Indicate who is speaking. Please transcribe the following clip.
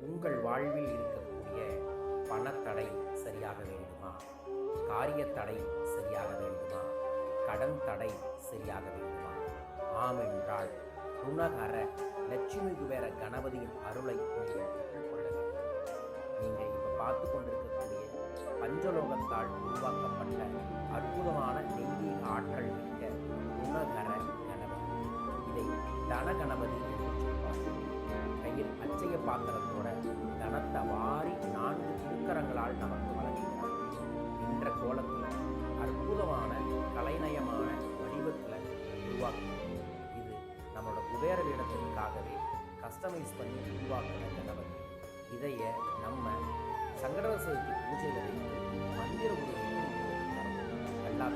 Speaker 1: உங்கள் வாழ்வில் இருக்கக்கூடிய பணத்தடை சரியாக வேண்டுமா? காரியத் தடை சரியாக வேண்டுமா? கடன் தடை சரியாக வேண்டுமா? ஆம் என்றால் குணகர லட்சுமி குபேர கணபதியின் அருளை நீங்கள் பெற்றுக்கொள்ள வேண்டும். நீங்கள் இப்போ பார்த்து கொண்டிருக்கக்கூடிய பஞ்சலோகத்தால் உருவாக்கப்பட்ட அற்புதமான தெய்வீக ஆற்றல் மிக்க குணகர கணபதி. இதை தன கணபதி என்று சொல்வார்கள். பாத்திரத்தோட தனத்தை வாரி நான்கு திருக்கரங்களால் நமக்கு வழங்குகிறார் என்ற கோலத்தில் அற்புதமான கலைநயமான வடிவத்தில் உருவாக்குகிறது இது நம்மளோட குபேர வேடத்திற்காகவே கஸ்டமைஸ் பண்ணி உருவாக்கின கணபதி இதைய நம்ம சங்கடர சதுர்த்தி பூஜையில் மந்திர உருவத்தில் எல்லா